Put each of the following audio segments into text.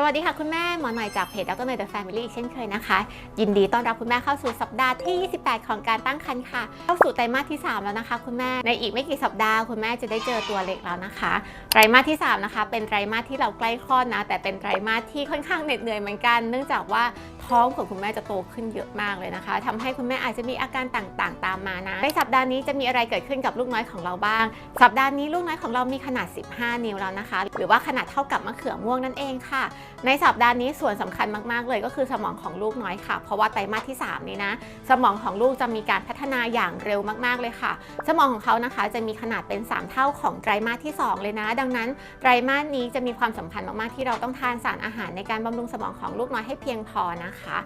สวัสดีค่ะคุณแม่หมอหน่อยจากเพจดรเนย The Family อีกเช่นเคยนะคะ ยินดีต้อนรับคุณแม่เข้าสู่สัปดาห์ที่ 28 ของการตั้งครรภ์ค่ะ เข้าสู่ไตรมาสที่ 3 แล้วนะคะ คุณแม่ในอีกไม่กี่สัปดาห์คุณแม่จะได้เจอตัวเล็กแล้วนะคะไตรมาสที่ 3 นะคะ เป็นไตรมาสที่เราใกล้คลอดนะ แต่เป็นไตรมาสที่ค่อนข้างเหน็ดเหนื่อยเหมือนกัน เนื่องจากว่าท้องของคุณแม่จะโตขึ้นเยอะมากเลยนะคะทำให้คุณแม่อาจจะมีอาการต่างๆ ตามมานะในสัปดาห์นี้จะมีอะไรเกิดขึ้นกับลูกน้อยของเราบ้าง สัปดาห์นี้ลูกน้อยของเรามีขนาด 15 นิ้วแล้วนะคะ หรือว่าขนาดเท่ากับมะเขือม่วงนั่นเองค่ะในสัปดาห์นี้ส่วนสำคัญมาก ๆ เลยก็คือสมองของลูกน้อยค่ะ เพราะว่าไตรมาสที่ 3 นี้นะ สมองของลูกจะมีการพัฒนาอย่างเร็วมาก ๆ เลยค่ะ สมองของเขานะคะจะมีขนาดเป็น 3 เท่าของไตรมาสที่ 2 เลยนะ ดังนั้นไตรมาสนี้จะมีความสำคัญมาก ๆ ที่เราต้องทานสารอาหารในการบำรุงสมองของลูกน้อยให้เพียงพอนะคะ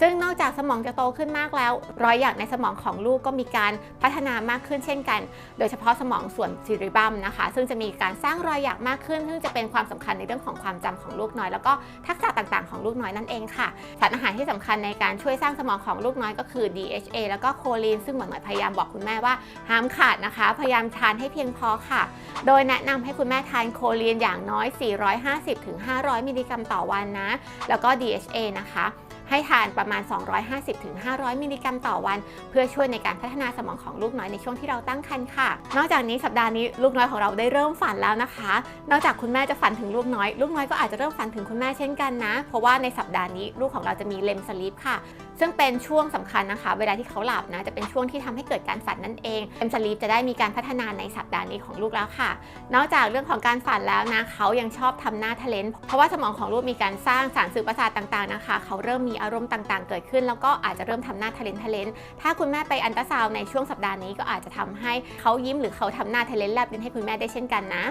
ซึ่งนอกจากสมองจะโตขึ้นมากแล้วรอยหยักในสมองของลูกก็มีการพัฒนามากขึ้นเช่นกัน โดยเฉพาะสมองส่วนซิริบัมนะคะ ซึ่งจะมีการสร้างรอยหยักมากขึ้น ซึ่งจะเป็นความสำคัญในเรื่องของความจำของลูกน้อยแล้วก็ทักษะต่างๆของลูกน้อยนั่นเองค่ะสารอาหารที่สำคัญในการช่วยสร้างสมองของลูกน้อยก็คือ DHA แล้วก็โคลีนซึ่งหมอหน่อยพยายามบอกคุณแม่ว่าห้ามขาดนะคะ พยายามทานให้เพียงพอค่ะ โดยแนะนำให้คุณแม่ทานโคลีนอย่างน้อย 450-500 มิลลิกรัมต่อวันนะ แล้วก็ DHA นะคะ ให้ทานประมาณ 250-500 มิลลิกรัมต่อวัน เพื่อช่วยในการพัฒนาสมองของลูกน้อยในช่วงที่เราตั้งครรภ์ค่ะ นอกจากนี้สัปดาห์นี้ลูกน้อยของเราได้เริ่มฝันแล้วนะคะ นอกจากคุณแม่จะฝันถึงลูกน้อย ลูกน้อยก็อาจจะเริ่มฝันถึงคุณแม่เช่นกันนะ เพราะว่าในสัปดาห์นี้ลูกของเราจะมีเลมสลีปค่ะ ซึ่งเป็นช่วงสำคัญนะคะ เวลาที่เขาหลับนะ จะเป็นช่วงที่ทำให้เกิดการฝันนั่นเองเลมสลีปจะได้มีการพัฒนาในสัปดาห์นี้ของลูกแล้วค่ะ นอกจากเรื่องของการฝันแล้วนะเขายังชอบทำหน้าทะเลนเพราะว่าสมองของลูกมีการสร้างสารสื่อประสาทต่างๆนะคะ เขาเริ่มมีอารมณ์ต่างๆ เกิดขึ้น แล้วก็อาจจะเริ่มทำหน้าทะเลนทะเลนถ้าคุณแม่ไปอันตราซาวในช่วงสัปดาห์นี้ก็อาจจะทำให้เขายิ้มหรือเขาทำหน้าทะเลนแลบลิ้นให้คุณแม่ได้เช่นกันนะ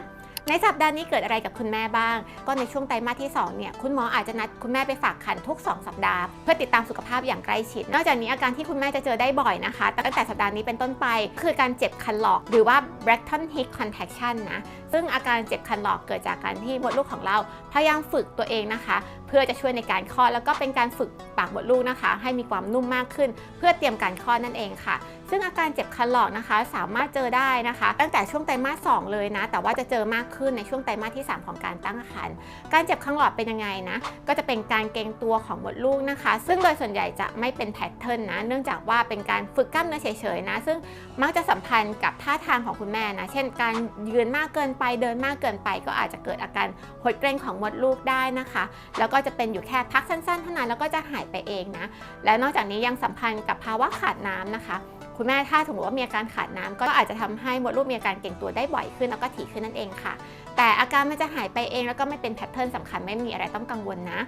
ในสัปดาห์นี้เกิดอะไรกับคุณแม่บ้าง ก็ในช่วงไตรมาสที่2เนี่ยคุณหมออาจจะนัดคุณแม่ไปฝากขันทุก 2 สัปดาห์ เพื่อติดตามสุขภาพอย่างใกล้ชิด นอกจากนี้อาการที่คุณแม่จะเจอได้บ่อยนะคะตั้งแต่สัปดาห์นี้เป็นต้นไป คือการเจ็บคันหลอกหรือว่า Braxton Hicks contraction นะ ซึ่งอาการเจ็บคันหลอกเกิดจากการที่มดลูกของเราพยายามฝึกตัวเองนะคะ เพื่อจะช่วยในการคลอดแล้วก็เป็นการฝึกปากมดลูกนะคะ ให้มีความนุ่มมากขึ้น เพื่อเตรียมการคลอดนั่นเองค่ะ ซึ่งอาการเจ็บคันหลอกนะคะ สามารถเจอได้นะคะ ตั้งแต่ช่วงไตรมาส2เลยนะ แต่ว่าจะเจอมากขึ้นในช่วงไตรมาสที่ 3 ของการตั้งครรภ์การเจ็บคันหลอดเป็นยังไงนะก็จะเป็นการเกรงตัวของมดลูกนะคะ ซึ่งโดยส่วนใหญ่จะไม่เป็นแพทเทิร์นนะ เนื่องจากว่าเป็นการฝึกกล้ามเนื้อเฉยๆนะ ซึ่งมักจะสัมพันธ์กับท่าทางของคุณแม่นะ เช่น การยืนมากเกินไปเดินมากเกินไป ก็อาจจะเกิดอาการหดเกร็งของมดลูกได้นะคะ แล้วก็จะเป็นอยู่แค่พักสั้นๆเท่านั้นแล้วก็จะหายไปเองนะและนอกจากนี้ยังสัมพันธ์กับภาวะขาดน้ำนะคะคุณแม่ถ้าสมมติว่ามีอาการขาดน้ำก็อาจจะทำให้มดลูกมีอาการเกร็งตัวได้บ่อยขึ้นแล้วก็ถี่ขึ้นนั่นเองค่ะ แต่อาการมันจะหายไปเองแล้วก็ไม่เป็นแพทเทิร์นสำคัญไม่มีอะไรต้องกังวลนะ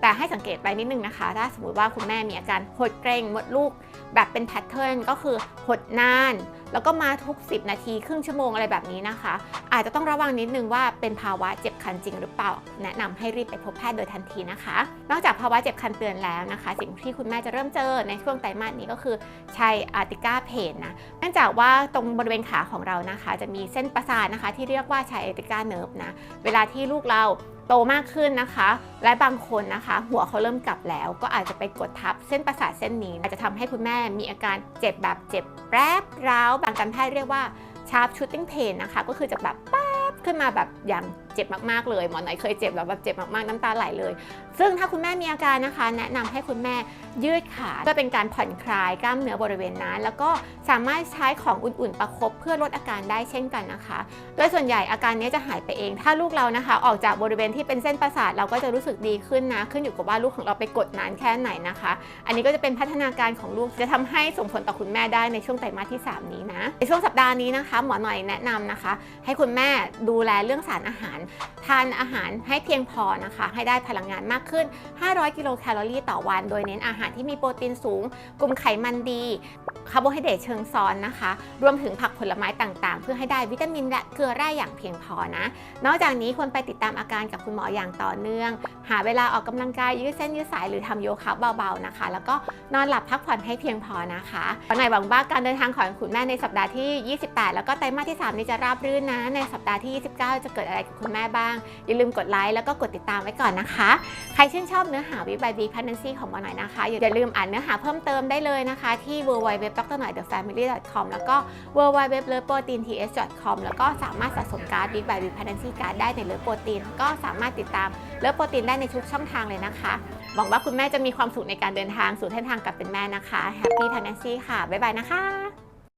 แต่ให้สังเกตไปนิดนึงนะคะ ถ้าสมมติว่าคุณแม่มีอาการหดเกร็งมดลูกแบบเป็นแพทเทิร์นก็คือหดนาน แล้วก็มาทุก 10 นาทีครึ่งชั่วโมงอะไรแบบนี้นะคะ อาจจะต้องระวังนิดนึงว่าเป็นภาวะเจ็บคันจริงหรือเปล่า แนะนำให้รีบไปพบแพทย์โดยทันทีนะคะ นอกจากภาวะเจ็บคันเตือนแล้วนะคะ สิ่งที่คุณแม่จะเริ่มเจอในช่วงไตรมาสนี้ก็คือชัยอาร์ติก้าเพนนะเนื่องจากว่าตรงบริเวณขาของเรานะคะ จะมีเส้นประสาทนะคะ ที่เรียกว่าชัยอาร์ติก้าเนิร์ฟนะเวลาที่ลูกเรา โตมากขึ้นนะคะ และบางคนนะคะ หัวเขาเริ่มกลับแล้ว ก็อาจจะไปกดทับเส้นประสาทเส้นนี้ อาจจะทำให้คุณแม่มีอาการเจ็บแบบเจ็บแปรบร้าวบางการแพทย์เรียกว่า sharp shooting pain นะคะ ก็คือจะแบบแป๊บขึ้นมาแบบอย่างเจ็บมากๆเลยหมอไหนเคยเจ็บแล้วแบบเจ็บมากๆน้ำตาไหลเลย ซึ่งถ้าคุณแม่มีอาการนะคะ แนะนำให้คุณแม่ยืดขาเพื่อเป็นการผ่อนคลายกล้ามเนื้อบริเวณนั้น แล้วก็สามารถใช้ของอุ่นๆประคบเพื่อลดอาการได้เช่นกันนะคะ โดยส่วนใหญ่อาการนี้จะหายไปเอง ถ้าลูกเรานะคะ ออกจากบริเวณที่เป็นเส้นประสาทเราก็จะรู้สึกดีขึ้นนะขึ้นอยู่กับว่าลูกของเราไปกดนานแค่ไหนนะคะ อันนี้ก็จะเป็นพัฒนาการของลูกจะทำให้ส่งผลต่อคุณแม่ได้ในช่วงไตรมาสที่ 3 นี้นะในช่วงสัปดาห์นี้นะคะ หมอหน่อยแนะนำนะคะ ให้คุณแม่ดูแลเรื่องสารอาหารทานอาหารให้เพียงพอนะคะ ให้ได้พลังงานมากขึ้น 500 กิโลแคลอรี่ต่อวัน โดยเน้นอาหารที่มีโปรตีนสูง กลุ่มไขมันดี คาร์โบไฮเดรตเชิงซ้อนนะคะ รวมถึงผักผลไม้ต่างๆ เพื่อให้ได้วิตามินและเกลือแร่อย่างเพียงพอนะ นอกจากนี้ควรไปติดตามอาการกับคุณหมออย่างต่อเนื่อง หาเวลาออกกำลังกายยืดเส้นยืดสายหรือทำโยคะเบาๆนะคะ แล้วก็นอนหลับพักผ่อนให้เพียงพอนะคะขอหน่อยหวังว่าการเดินทางของคุณแม่ในสัปดาห์ที่ 28 แล้วก็ไตรมาสที่ 3 นี้จะราบรื่นนะ ในสัปดาห์ที่ 29 จะเกิดอะไรกับคุณคุณแม่บ้าง อย่าลืมกดไลค์แล้วก็กดติดตามไว้ก่อนนะคะ ใครชื่นชอบเนื้อหาวิบายบีพันนันซี่ของหมอหน่อยนะคะ อย่าลืมอ่านเนื้อหาเพิ่มเติมได้เลยนะคะที่ w w w d r หน่อย thefamily.com แล้วก็ w w w l e p r o t e i n t h com แล้วก็สามารถสะสมการ์ดวิบายบีพันนันซี่การ์ดได้ในเลิฟโปรตีนก็สามารถติดตามเลิฟโปรตีนได้ในทุกช่องทางเลยนะคะหวังว่าคุณแม่จะมีความสุขในการเดินทางสู่เส้นทางกลับเป็นแม่นะคะ Happy Pregnancy ค่ะบ๊ายบายนะคะ